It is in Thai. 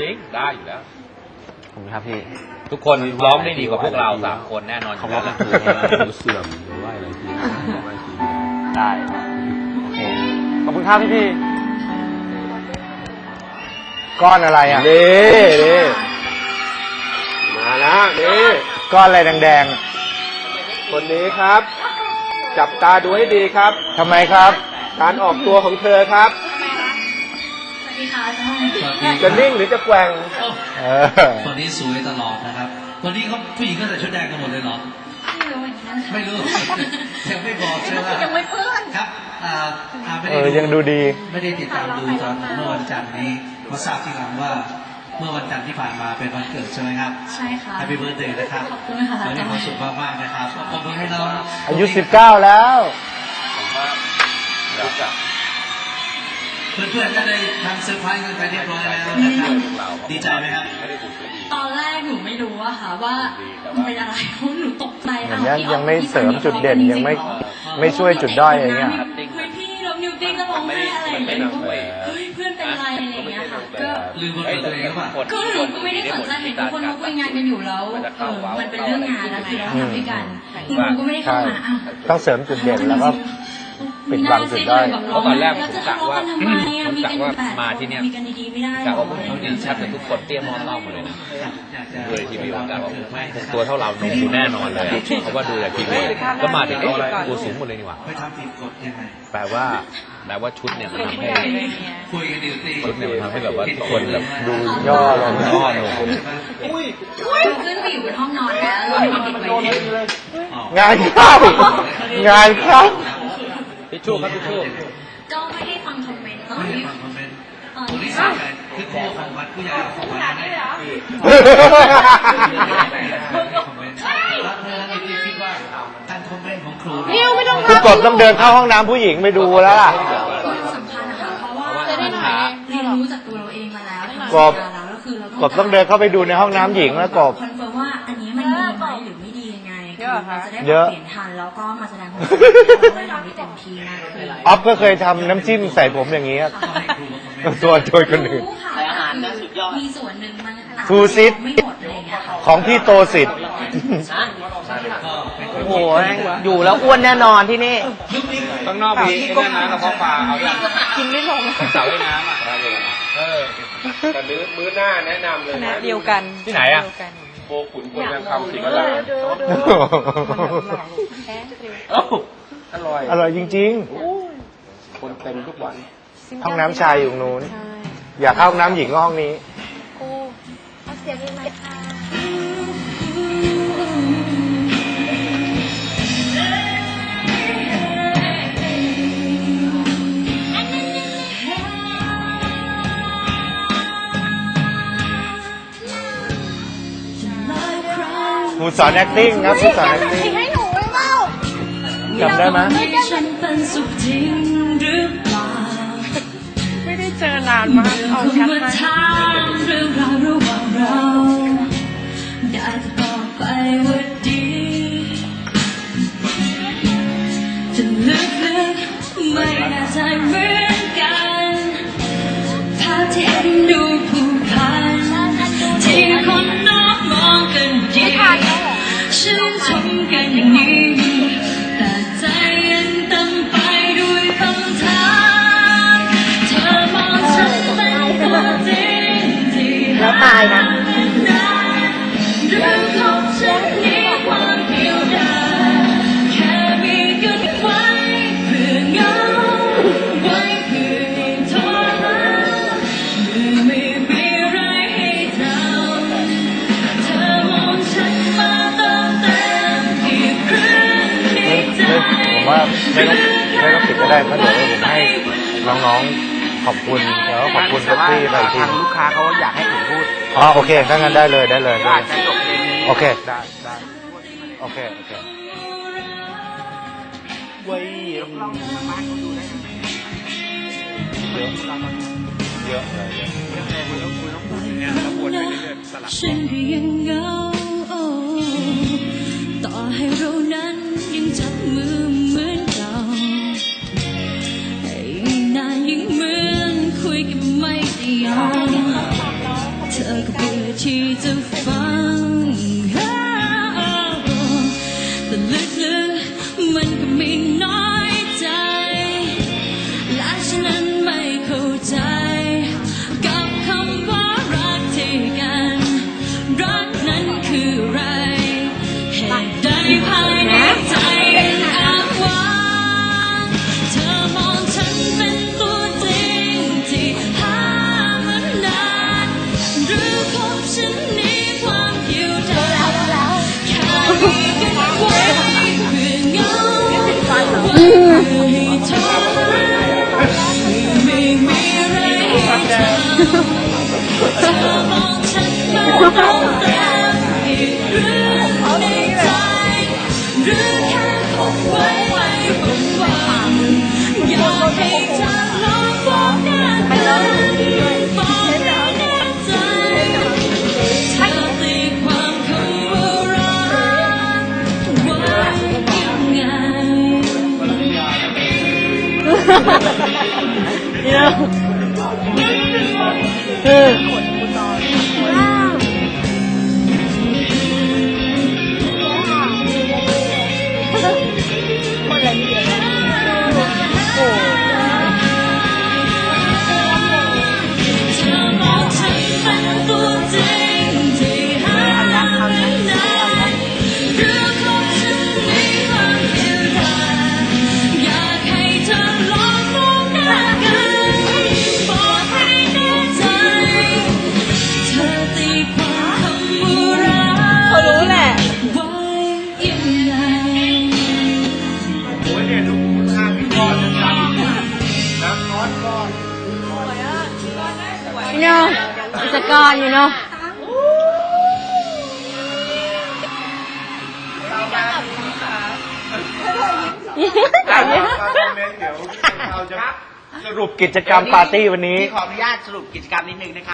จริงได้อยู่แล้วผมครับพี่ ทุกคนร้องได้ดีกว่าพวกเราสามคนแน่นอนอยู่แล้วขอบคุณครับหรือเสื่อมหรือว่าอะไรทีไหว้ที ได้โอเคขอบคุณครับพี่พี่ก้อนอะไรอะนี่นี่มาแล้วนี่ก้อนอะไรแดงคนนี้ครับ จับตาดูให้ดีครับ ๆทำไมครับ การออกตัวของเธอครับสวัส ดีค่ะอาจารย์จะนิ่งหรือจะแกว่งเออคนนี้สวยตลอดนะครับวันนี้เขาผู้หญิงก็ใส่ชุดแดงกันหมดเลยเหรอ ไม่รู้เหมือนกันค่ะไม่รู้ยังไม่บอกใช่ไหมยังไม่เพื่อนครับอ่าอ่าไม่เอได้อยังดูดี ไม่ได้ติดตามดูตอนเมื่อวันจันทร์นี้มาทราบทีหลังว่าเมื่อวันจันทร์ที่ผ่านมาเป็นวันเกิดใช่ไหมครับ ใช่ค่ะแฮปปี้เบิร์ดเดย์นะครับขอบคุณค่ะขออาให้จารมีความสุขย์มากๆนะครับขอบคุณให้เราอายุสิบเก้าแล้วผมว่าเดี๋ยวจะ เพื่อนๆก็ได้ทำเซอร์ไพรส์กันไปเรียบร้อยแล้วนะครับดีใจไหมครับไม่ได้ถูกไม่ดีตอนแรกหนูไม่รู้อะค่ะว่ามันเป็นอะไรเพราะหนูตกใจเหมือนอ้าวยังพี่ยังไม่พี่เสริมจุดเด่นจริๆยังไม่หรอไม่ช่วยจุดด้อยอะไรเงี้ยเฮ้ยพี่แล้วนิวตี้ก็ร้องไห้อะไรอย่างเงี้ยหนูก็เฮ้ยเพื่อนเป็นไรอะไรอย่างเงี้ยค่ะก็ลืมวันเกิดตัวเองหรือเปล่าก็หนูก็ไม่ได้สนใจเห็นทุกคนเขาคุยงานกันอยู่แล้วเออมันเป็นเรื่องงานแล้วคือเราทำด้วยกันคุณครูก็ไม่ได้เข้ามาอะต้องเสริมจุดเด่นแล้วก็ ปิดบังจุดด้อยเพราะตอนแรกผมกะว่าทำไมอะผมกะว่าแปดมาที่เนี่ยมีกันดีๆไม่ได้กะว่าพวกเขาเนี่ยแทบจะทุกคนเตี้ยมอมเล่าหมดเลยนะดูในทีวีผมกะว่าตัวเท่าเราหนุ่มอยู่แน่นอนเลยอะเพราะว่าดูจากทีวีก็มาถึงเอ๊ะตัวสูงหมดเลยนี่หว่าไม่ทำผิดกฎยังไงแปลว่าแปลว่าชุดเนี่ยมันทำให้คุยกันอยู่ตีชุดเนี่ยมันทำให้แบบว่าทุกคนแบบดูย่อลงย่อลงขึ้นไปอยู่บนห้องนอนแล้วเราไม่ติดไว้เนี่ยงานเข้างานเข้าทิ ชชู่ครับทิชชู่ก็ไม่ได้ฟังคอมเมนต์ตอนไม่ได้ที่ฟังคอมเมนต์คนที่ใส่ใจคือครูของวัดผู้ใหญ่ของวัดให้คอมเมนต์แล้วเธอในที่คิดว่าการคอมเมนต์ของครูเนี่ยคือกบต้องเดินเข้าห้องน้ำผู้หญิงไปดูแล้วล่ะ ก็สำคัญนะคะเพราะว่าจะได้หน่อยเรียนรู้จากตัวเราเองมาแล้วทำกบสัญญาแล้วก็คือเรากบต้องเดินเข้าไปดูในห้องน้ำหญิงแล้วกบ คอนเฟิร์มว่าอันนี้มันดีไหมหรือไม่ดี ยังไงคือเราจะได้ปเยรับอะ เปลี่ยนทันแล้วก็มาแสดงความคิดเห็นเราได้ทำได้เต็มที่มากขึ้นออฟก็เคยทำน้ำจิ้มใส่ผมอย่างนี้ครับตัวตัวคนอื่นใส่อาหารนะสุดยอด มีส่วนหนึ่งมันอาจจะทูซิด ไม่หมดอะไรอย่างเงี้ยค่ะ ของพี่โตสิทธิ์ โอ้โหอยู่แล้วอ้วนแน่นอนที่นี่ ข้างนอกมีไอ้นั่นนะกระเพาะปลาเอาอย่างกินไม่ลงเสาว่ายน้ำอะ เออแต่มื้อมื้อหน้าแนะนำเลยคณะนะ เดียวกันที่ไหนอะ เดียวกัน โบขุนพลยังคำสิงห์ลาเอ้าอร่อยอร่อยจริง คนเต็มทุกวันๆ ห้องน้ำชายอยู่ตรงนู้นอยากเข้าห้องน้ำหญิงก็ห้องนี้ครู สอน acting ครับครูสอน acting ให้หนูไม่เมาจำได้ไหมฉันเป็นสุขจริงหรือเปล่าไม่ได้เจอนานมากเอาคุณกันมามาถามเรื่องราวระหว่างเราได้แต่บอกไปว่าดีจะลึกๆไม่แน่ใจเหมือนกันภาพที่เอ็นดู กันอย่างนี้แต่ใจยังตั้งไปด้วยคำถามเธอมองฉันเป็นตัวจริงที่ แล้วตายนะ ผมว่าไม่ต้องไม่ต้องปิดก็ได้เพราะเดี๋ยวผมให้น้องๆขอบคุณแล้วก็ขอบคุณเบตตี้ไปอีกทีทางลูกค้าเขาอยากให้ผมพูดอ๋อโอเคถ้างั้นได้เลยได้เลยได้อาจเลยจะจบเพลงนี้โอเคได้ได้โอเคโอเคไว้เยอะเยอะเลยเยอะฉันก็ยังเหงาต่ เธอก็เบื่อที่จะฟัง 呀！嗯。啊！你好。know it's a god you know ดี๋ยวเราะสรุปกิจกรรมปาร์ตี้วันนี้ขออนุญาตสรุปกิจกรรมนิดนึงนะคะ